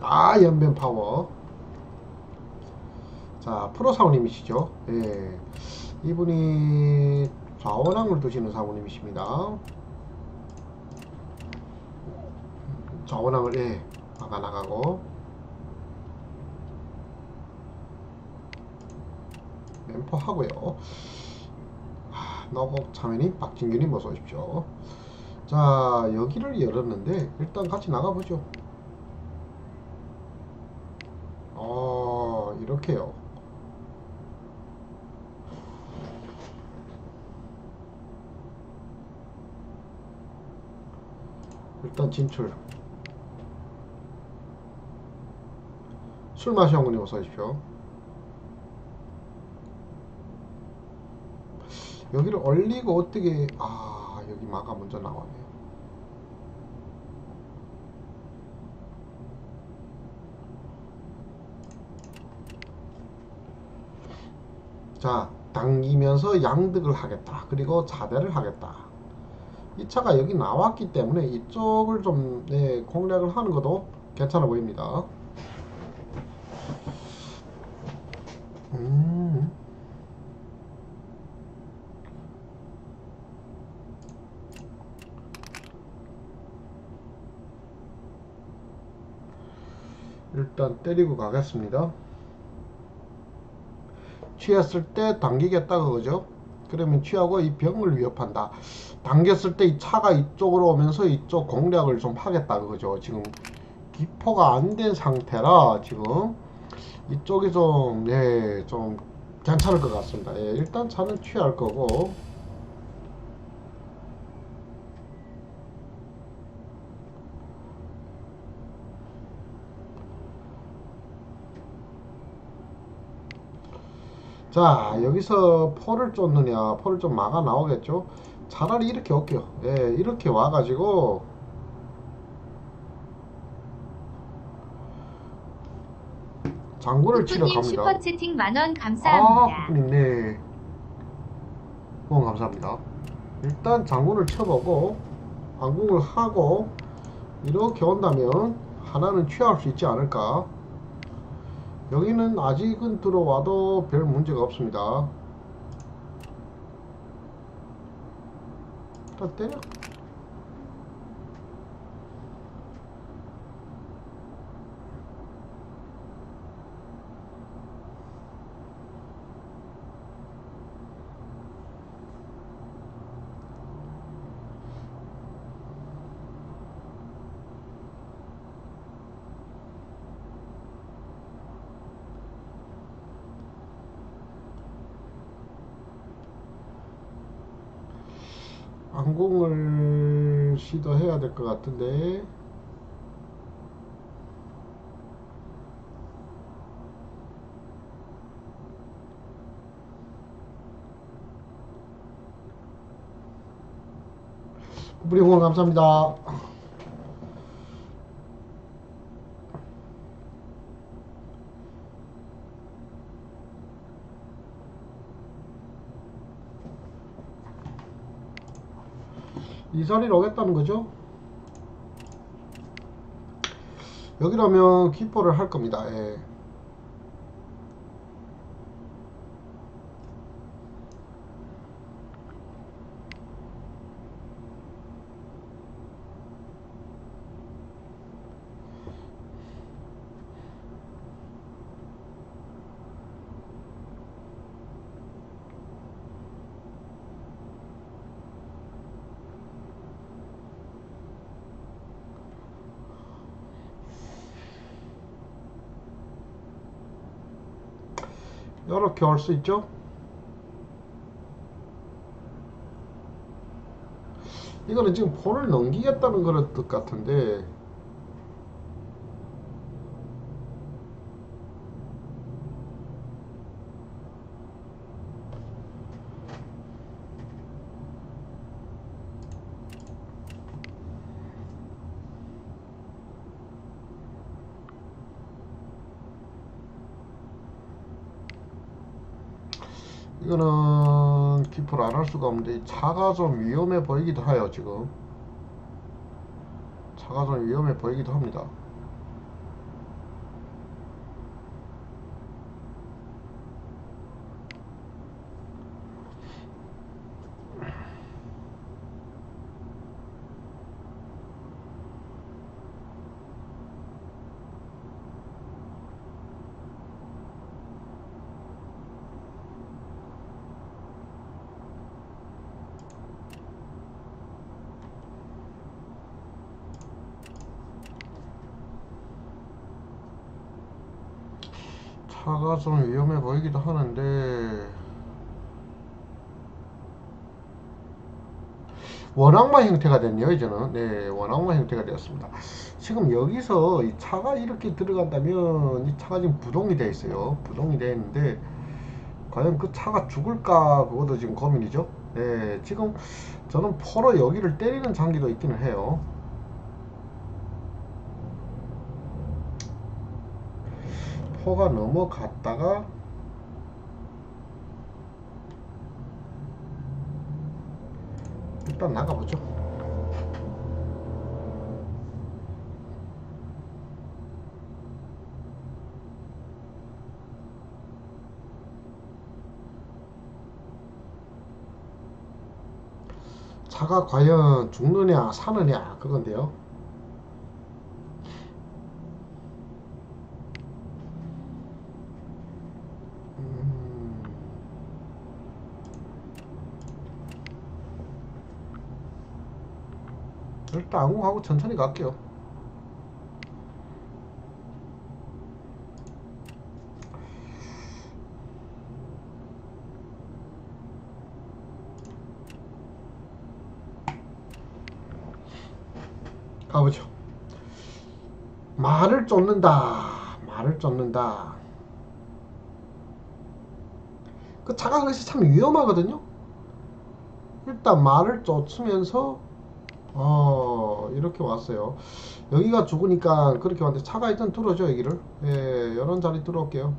아 연변 파워. 자 프로 사모님이시죠? 예. 이분이 좌원항을 두시는 사모님이십니다. 좌원항을 예 막아 나가고. 멤퍼 하고요. 아, 너복 참여님 박진규님 어서 오십시오 자 여기를 열었는데 일단 같이 나가보죠. 어 이렇게요. 일단 진출. 술 마시 어머니 어서 오십시오. 여기를 얼리고 어떻게 아 여기 마가 먼저 나왔네요. 자 당기면서 양득을 하겠다. 그리고 자대를 하겠다. 이 차가 여기 나왔기 때문에 이쪽을 좀 네, 공략을 하는 것도 괜찮아 보입니다 음. 일단 때리고 가겠습니다. 취했을 때 당기겠다 그거죠. 그러면 취하고 이 병을 위협한다. 당겼을 때 이 차가 이쪽으로 오면서 이쪽 공략을 좀 하겠다 그거죠. 지금 기포가 안 된 상태라 지금 이쪽이 좀, 네, 좀 괜찮을 것 같습니다. 예, 일단 차는 취할 거고. 자 여기서 포를 쫓느냐 포를 좀 막아 나오겠죠? 차라리 이렇게 올게요 예 이렇게 와가지고. 장군을 치러 갑니다. 슈퍼 채팅 만원 아 감사합니다. 푸푸님 네. 후원 감사합니다. 일단 장군을 쳐보고 항공을 하고 이렇게 온다면 하나는 취할 수 있지 않을까 여기는 아직은 들어와도 별 문제가 없습니다. 일단 때려. 항공을 시도해야 될 것 같은데 뿌리 후원 감사합니다. 이 자리로 오겠다는 거죠. 여기라면 기포를 할 겁니다. 예. 이렇게 올 수 있죠. 이거는 지금 폰을 넘기겠다는 그런 뜻 같은데 이거는 기포를 안 할 수가 없는데 이 차가 좀 위험해 보이기도 해요 지금 차가 좀 위험해 보이기도 합니다. 차가 좀 위험해 보이기도 하는데. 원악마 형태가 됐네요 이제는. 네 원악마 형태가 되었습니다. 지금 여기서 이 차가 이렇게 들어간다면 이 차가 지금 부동이 되어 있어요. 부동이 되어 있는데 과연 그 차가 죽을까? 그것도 지금 고민이죠. 네 지금 저는 포로 여기를 때리는 장기도 있기는 해요 포가 넘어갔다가 일단 나가보죠. 차가 과연 죽느냐 사느냐 그건데요. 음, 일단 안궁하고 천천히 갈게요. 가보죠. 말을 쫓는다. 말을 쫓는다. 그 차가 그것이 참 위험하거든요. 일단 말을 쫓으면서 어 이렇게 왔어요. 여기가 죽으니까 그렇게 왔는데 차가 일단 뚫어줘 여기를. 예, 이런 자리 뚫어올게요.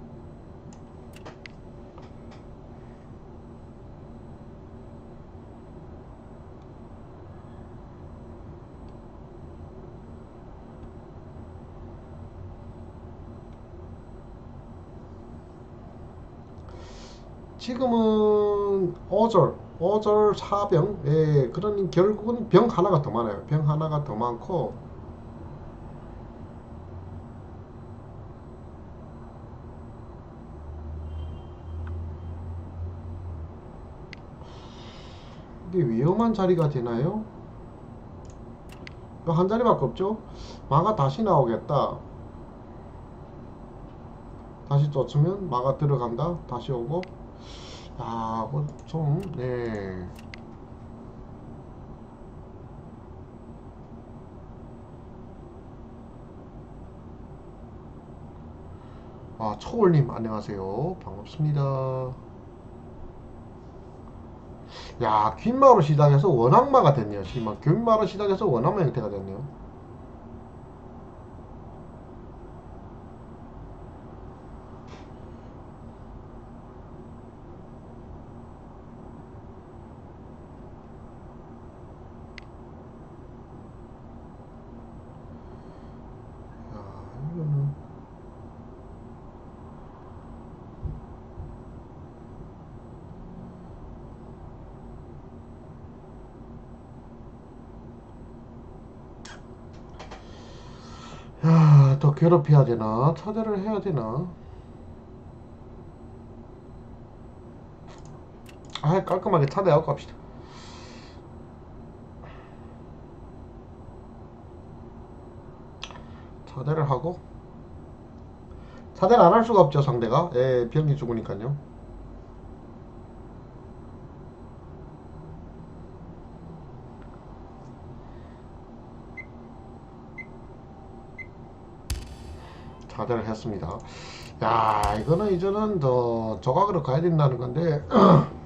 지금은 어절, 어절 사병, 예, 그러니 결국은 병 하나가 더 많아요. 병 하나가 더 많고, 이게 위험한 자리가 되나요? 한 자리밖에 없죠? 마가 다시 나오겠다. 다시 쫓으면 마가 들어간다. 다시 오고. 아, 그거 좀, 네. 아, 초월님, 안녕하세요. 반갑습니다. 야, 귓마로 시작해서 원악마가 됐네요. 심한 귓마로 시작해서 원악마 형태가 됐네요. 야, 이거는. 야, 더 괴롭혀야 되나? 차대를 해야 되나? 아, 깔끔하게 차대하고 갑시다. 차대를 하고 차대를 안 할 수가 없죠, 상대가. 예, 병이 죽으니까요. 차대를 했습니다. 야, 이거는 이제는 더 조각으로 가야 된다는 건데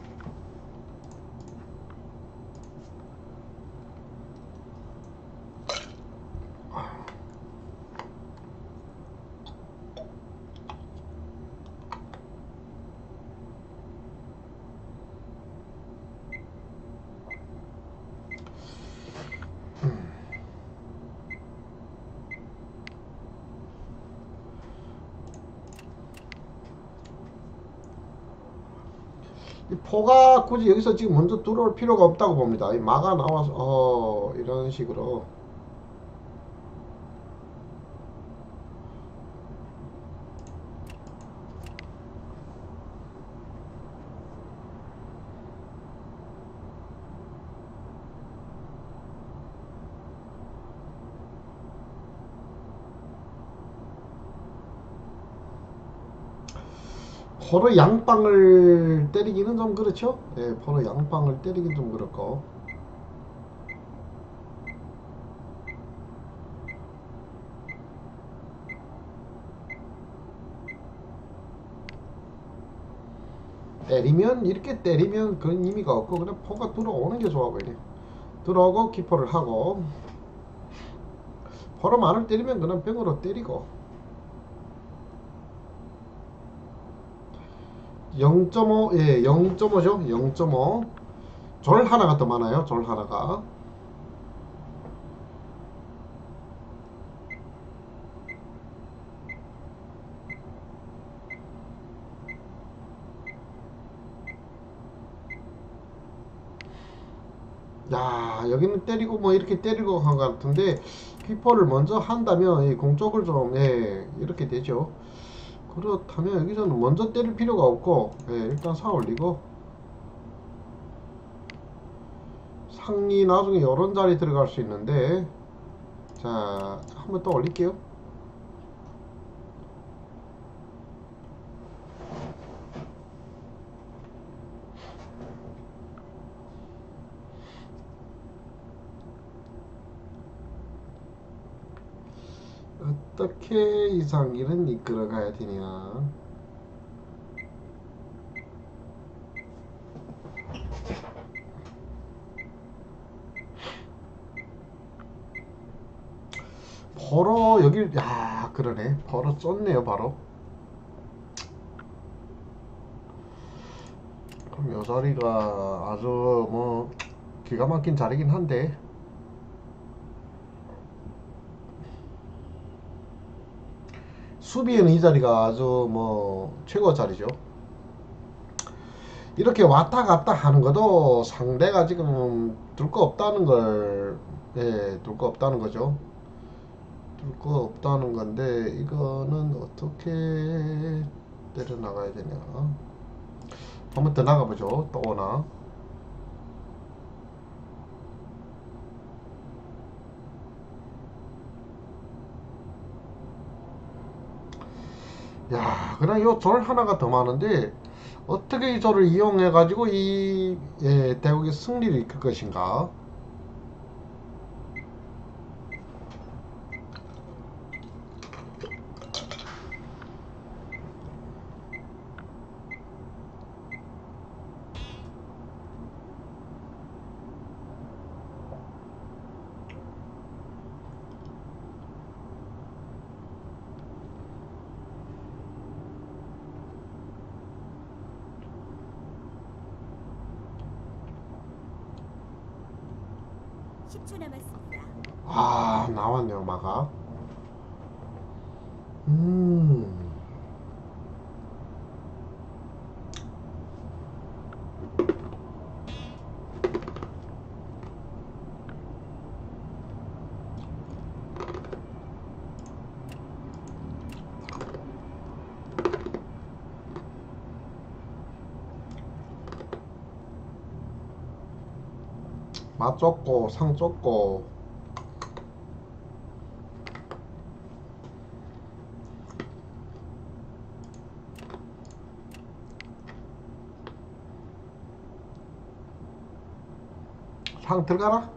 포가 굳이 여기서 지금 먼저 들어올 필요가 없다고 봅니다. 이 마가 나와서 어 이런 식으로 포로 양빵을 때리기는 좀 그렇죠. 예, 포로 양빵을 때리긴 좀 그렇고. 때리면 이렇게 때리면 그런 의미가 없고 그냥 포가 들어오는 게 좋아 보이네. 들어오고 기포를 하고 포로 만을 때리면 그냥 병으로 때리고 0.5, 예, 0.5죠. 0.5. 졸 하나가 더 많아요. 졸 하나가. 야, 여기는 때리고 뭐 이렇게 때리고 한 것 같은데 퀴퍼를 먼저 한다면 이 공쪽을 좀 예, 이렇게 되죠. 그렇다면 여기서는 먼저 때릴 필요가 없고 예, 일단 사 올리고. 상리 나중에 이런 자리 들어갈 수 있는데 자 한번 더 올릴게요 어떻게 이 상기는 이끌어 가야 되냐? 바로 여길 야 그러네. 바로 썼네요 바로. 그럼 요 자리가 아주 뭐 기가 막힌 자리긴 한데 수비에는 이 자리가 아주 뭐 최고 자리죠. 이렇게 왔다 갔다 하는 것도 상대가 지금 둘 거 없다는 걸 예, 둘 거 없다는 거죠. 둘 거 없다는 건데 이거는 어떻게 때려 나가야 되냐. 한번 더 나가보죠. 또 오나 야 그냥 요졸 하나가 더 많은데 어떻게 이 졸을 이용해 가지고 이 예, 대국의 승리를 이끌 것인가 아 나왔네요 마가. 음. 맛 좋고 상 좋고 상 들어가라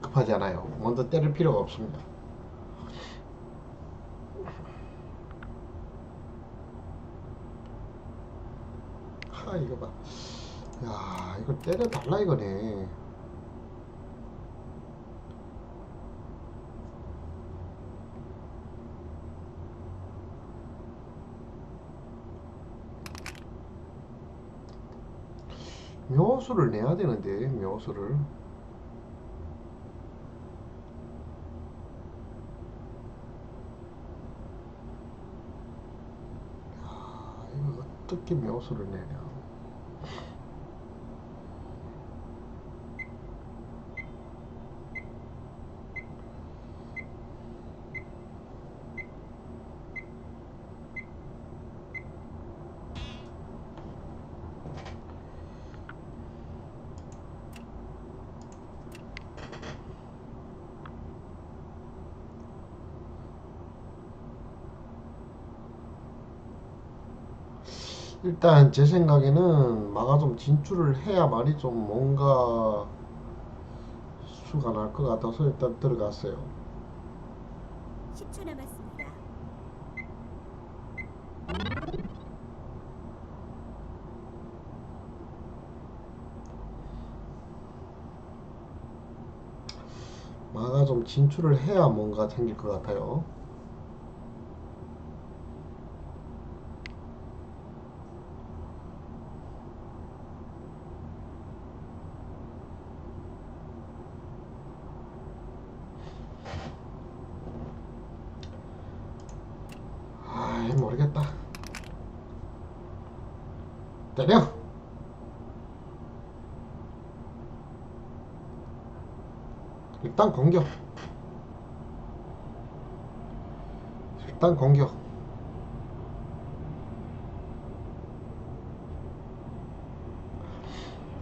급하지 않아요. 먼저 때릴 필요가 없습니다. 하 이거 봐야 이거 때려 달라 이거네 묘수를 내야 되는데 묘수를. 야, 이거 어떻게 묘수를 내냐 일단 제 생각에는 마가 좀 진출을 해야만이 좀 뭔가 수가 날 것 같아서 일단 들어갔어요 10초 남았습니다. 마가 좀 진출을 해야 뭔가 생길 것 같아요. 아, 모르겠다. 때려. 일단 공격. 일단 공격.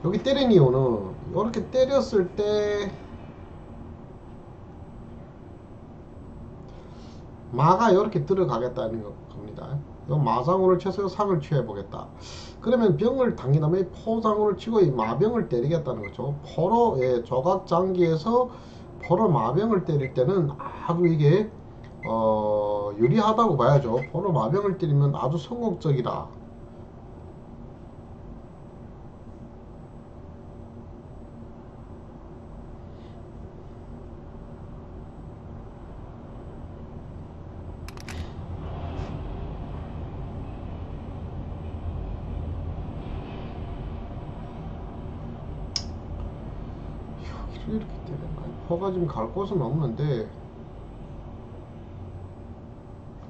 여기 때린 이유는 이렇게 때렸을 때 마가 이렇게 들어가겠다는 거- 겁니다. 이 마상으로 쳐서 상을 취해 보겠다. 그러면 병을 당긴 다음에 포상으로 치고 이 마병을 때리겠다는 거죠. 포로 예, 조각 장기에서 포로 마병을 때릴 때는 아주 이게 어, 유리하다고 봐야죠. 포로 마병을 때리면 아주 성공적이다. 여기를 이렇게 때렸나? 포가 지금 갈 곳은 없는데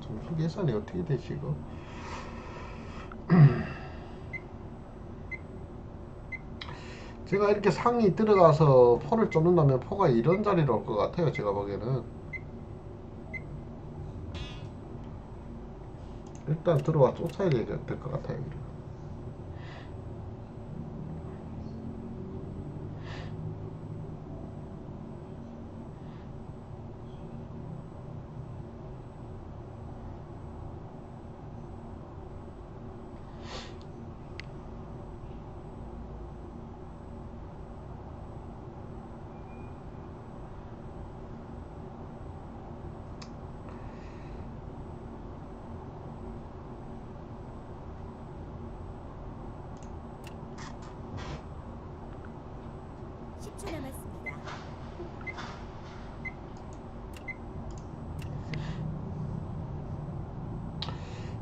점수 계산이 어떻게 이거? 제가 이렇게 상이 들어가서 포를 쫓는다면 포가 이런 자리로 올 것 같아요 제가 보기에는 일단 들어와 쫓아야 될 것 같아요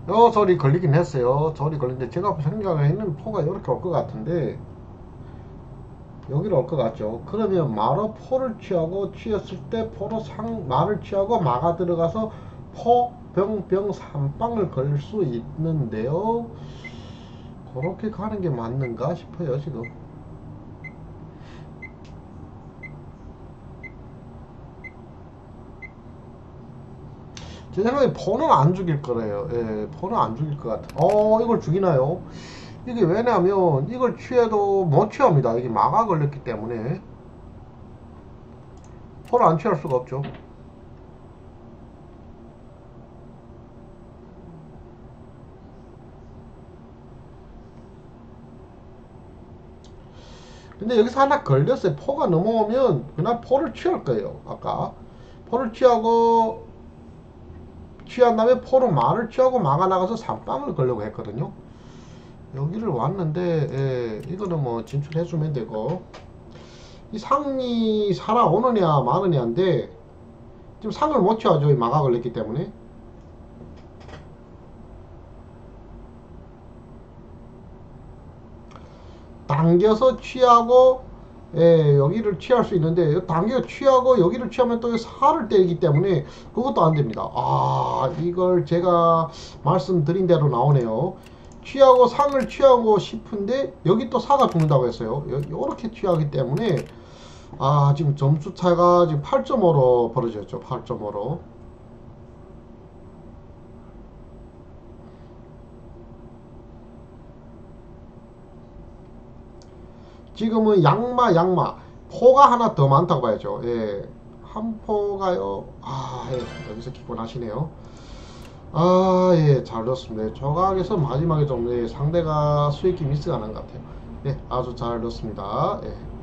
요 소리 걸리긴 했어요. 소리 걸리는데 제가 생각에는 포가 이렇게 올 것 같은데 여기로 올 것 같죠. 그러면 마로 포를 취하고 취했을 때 포로 상 마를 취하고 마가 들어가서 포, 병, 병, 삼빵을 걸 수 있는데요. 그렇게 가는 게 맞는가 싶어요 지금. 제 생각에 포는 안 죽일 거래요. 예, 포는 안 죽일 것 같아. 어, 이걸 죽이나요? 이게 왜냐면 이걸 취해도 못 취합니다. 이게 마가 걸렸기 때문에 포를 안 취할 수가 없죠. 근데 여기서 하나 걸렸어요. 포가 넘어오면 그날 포를 취할 거예요. 아까 포를 취하고 취한 다음에 포로 마를 취하고 마가 나가서 삼빵을 걸려고 했거든요. 여기를 왔는데 예, 이거는 뭐 진출해주면 되고 이 상이 살아오느냐 마느냐인데 지금 상을 못 취하죠. 이 마가 걸렸기 때문에 당겨서 취하고 예, 여기를 취할 수 있는데 당겨 취하고 여기를 취하면 또 살을 때리기 때문에 그것도 안 됩니다. 아 이걸 제가 말씀드린 대로 나오네요. 취하고 상을 취하고 싶은데 여기 또 사가 죽는다고 했어요. 이렇게 취하기 때문에 아 지금 점수 차가 지금 8.5로 벌어졌죠. 8.5로. 지금은 양마 양마 포가 하나 더 많다고 봐야죠. 예. 한 포가요. 아, 예. 여기서 기권하시네요. 아, 예. 잘 넣었습니다. 예, 조각에서 마지막에 좀 예, 상대가 수익이 미스가 난 것 같아요. 예. 아주 잘 넣었습니다. 예.